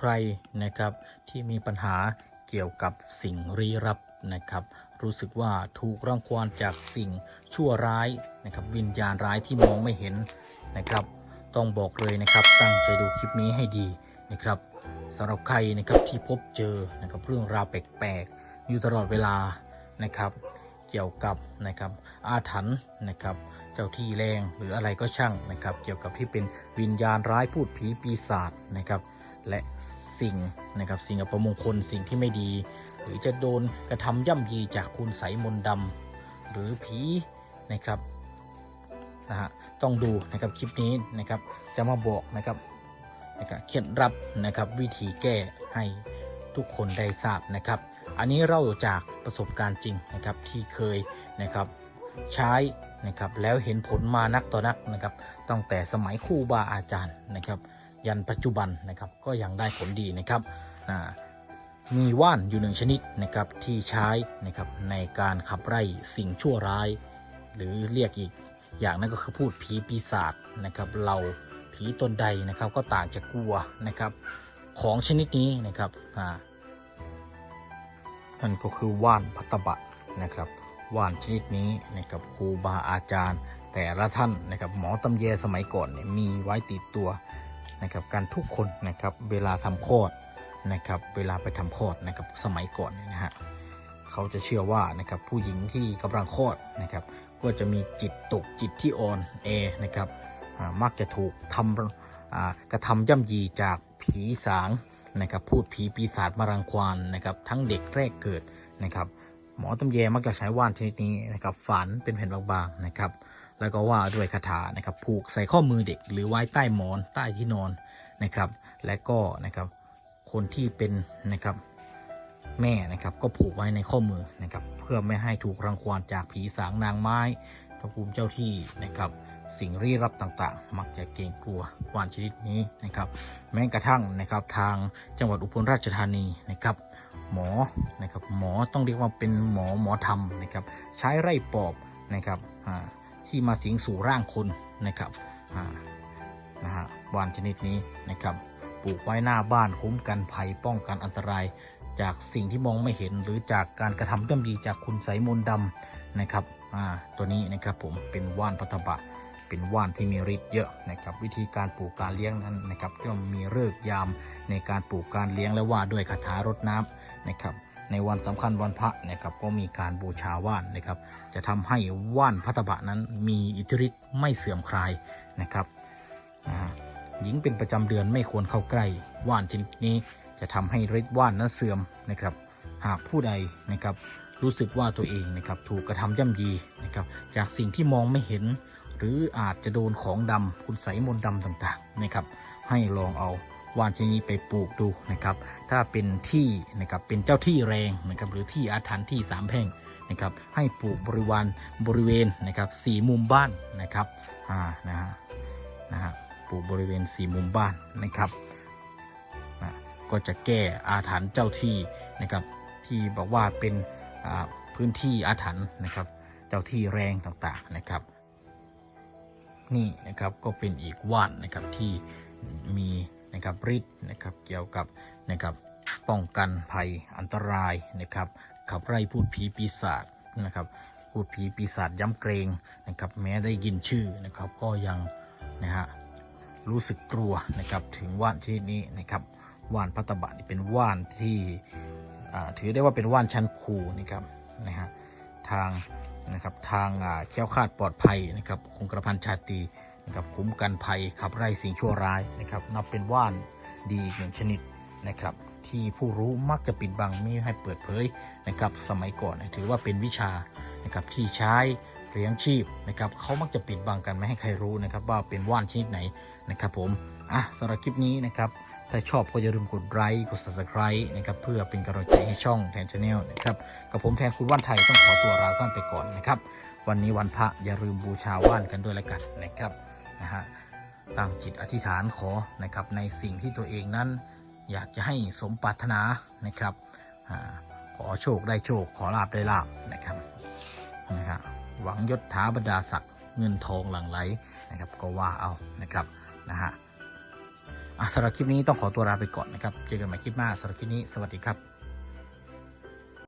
ใครนะครับที่มีปัญหาเกี่ยวกับสิ่งลี้ลับนะครับ รู้สึกว่าถูกรังควานจากสิ่งชั่วร้ายนะครับ วิญญาณร้ายที่มองไม่เห็นนะครับ ต้องบอกเลยนะครับ ตั้งใจดูคลิปนี้ให้ดีนะครับสำหรับใครนะครับที่พบเจอนะครับเรื่องราวแปลกๆอยู่ตลอดเวลานะครับ เกี่ยวกับนะครับอาถรรพ์นะครับ เจ้าที่แรงหรืออะไรก็ช่างนะครับ เกี่ยวกับที่เป็นวิญญาณร้ายพูดผีปีศาจนะครับ และสิ่งนะครับสิ่งอัปมงคลสิ่งที่ไม่ดี หรือจะโดนกระทำย่ำยีจากคุณไสยมนต์ดำหรือผีนะครับนะฮะต้องดูนะครับคลิปนี้นะครับจะมาบอกนะครับนะครับเคล็ดลับนะครับวิธีแก้ให้ทุกคนได้ทราบนะครับ อันนี้เราจากประสบการณ์จริงนะครับที่เคยนะครับใช้นะครับแล้วเห็นผลมานักต่อนักนะครับตั้งแต่สมัยครูบาอาจารย์นะครับ ยันปัจจุบันนะครับก็ยังได้ผลดีนะครับมีว่านอยู่หนึ่งชนิดนะครับที่ใช้นะครับในการขับไล่สิ่งชั่วร้าย หรือเรียกอีกอย่างนั้นก็คือพูดผีปีศาจนะครับเราผีตนใดนะครับก็ต่างจากลัวนะครับของชนิดนี้นะครับอ่านั่นก็คือว่านพัตตบะนะครับว่านชนิดนี้นะครับครูบาอาจารย์ แต่ละท่านนะครับหมอตำแยสมัยก่อนเนี่ยมีไว้ติดตัว นะครับการทุกคนนะครับเวลาทำคลอดนะครับเวลาไปทำคลอดนะครับสมัยก่อนเนี่ยนะฮะเขาจะเชื่อว่านะครับผู้หญิงที่กำลังคลอดนะครับก็จะมีจิตตกจิตที่อ่อนแอนะครับมักจะถูกทำกระทำย่ำยีจากผีสางนะครับพูดผีปีศาจมารังควานนะครับทั้งเด็กแรกเกิดนะครับหมอตำแยมักจะใช้ว่านชนิดนี้นะครับฝันเป็นแผ่นบางๆนะครับ แล้วก็ว่าด้วยคาถานะครับ ผูกใส่ข้อมือเด็ก หรือไว้ใต้หมอนใต้ที่นอนนะครับ และก็นะครับคนที่เป็นนะครับแม่นะครับก็ผูกไว้ในข้อมือนะครับ เพื่อไม่ให้ถูกรังควานจากผีสางนางไม้พระภูมิเจ้าที่นะครับ สิ่งลี้ลับต่างๆ มักจะเกรงกลัววานชนิดนี้นะครับ แม้กระทั่งนะครับทางจังหวัดอุบลราชธานีนะครับ หมอนะครับหมอต้องเรียกว่าเป็นหมอหมอธรรมนะครับ ใช้ไร่ปอบนะครับอ่า ที่มาสิงสู่ร่างคนนะครับอ่านะฮะวานชนิดนี้นะครับปลูกไว้หน้าบ้านคุ้มกันภัยป้องกันอันตราย จากสิ่งที่มองไม่เห็นหรือจากการกระทำย่ำยีจากคุณไสยมนต์ดำนะครับอ่าตัวนี้นะครับผมเป็นว่านพัทบะ เป็นว่านที่มีฤทธิ์เยอะนะครับวิธีการปลูกการเลี้ยงนั้นนะครับก็มีเลิกษ์ยามในการปลูกการเลี้ยงและว่าด้วยคาถารดน้ำนะครับในวันสำคัญวันพระนะครับก็มีการบูชาว่านนะครับ จะทำให้ว่านพัตบะนั้นมีอิทธิฤทธิ์ไม่เสื่อมคลายนะครับหญิงเป็นประจำเดือนไม่ควรเข้าใกล้ว่านชนิดนี้จะทำให้ฤทธิ์ว่านนั้นเสื่อมนะครับ หากผู้ใดนะครับรู้สึกว่าตัวเองนะครับถูกกระทำย่ำยีนะครับจากสิ่งที่มองไม่เห็น หรืออาจจะโดนของดำคุณใสยมนต์ดำต่างๆนะครับ ให้ลองเอาว่านชนิดนี้ไปปลูกดูนะครับ ถ้าเป็นที่นะครับเป็นเจ้าที่แรงนะครับหรือที่อาถรรพ์ที่สามแพ่งนะครับให้ปลูกบริวารบริเวณนะครับสี่มุมบ้านนะครับอ่านะฮะนะฮะปลูกบริเวณสี่มุมบ้านนะครับนะก็จะแก้อาถรรพ์เจ้าที่นะครับที่บอกว่าเป็นพื้นที่อาถรรพ์นะครับ เจ้าที่แรงต่างๆนะครับ นี่นะครับก็เป็นอีกว่านนะครับที่มีนะครับฤทธิ์นะครับเกี่ยวกับนะครับป้องกันภัยอันตรายนะครับขับไล่พูดผีปีศาจนะครับพูดผีปีศาจย้ำเกรงนะครับแม้ได้ยินชื่อนะครับก็ยังนะฮะรู้สึกกลัวนะครับถึงว่านชนิดนี้นะครับว่านพัตบะนี่เป็นว่านที่ถือได้ว่าเป็นว่านชั้นครูนะครับนะฮะ ทางนะครับทางอ่าแคล้วคาดปลอดภัยนะครับคงกระพันชาตีนะครับคุ้มกันภัยขับไล่สิ่งชั่วร้ายนะครับนับเป็นว่านดีอีกหนึ่งชนิดนะครับที่ผู้รู้มักจะปิดบังไม่ให้เปิดเผยนะครับสมัยก่อนถือว่าเป็นวิชานะครับที่ใช้เลี้ยงชีพนะครับเขามักจะปิดบังกันไม่ให้ใครรู้นะครับว่าเป็นว่านชนิดไหนนะครับผมอะสำหรับคลิปนี้นะครับ ถ้าชอบก็อย่าลืมกดไลค์กด subscribe นะครับเพื่อเป็นกำลังใจให้ช่องแทนชาแนลนะครับกับผมแทนคุณว่านไทยต้องขอตัวลาท่านไปก่อนนะครับ วันนี้วันพระอย่าลืมบูชาว่านกันด้วยละกันนะครับนะฮะตั้งจิตอธิษฐานขอนะครับในสิ่งที่ตัวเองนั้น อยากจะให้สมปรารถนานะครับอขอโชคได้โชคขอลาบได้ลาบนะครับนะครับหวังยศถาบรรดาศักดิ์เงินทองหลั่งไหลนะครับก็ว่าเอานะครับนะฮะ สำหรับคลิปนี้ต้องขอตัวลาไปก่อนนะครับ เจอกันใหม่คลิปหน้าสำหรับคลิปนี้สวัสดีครับ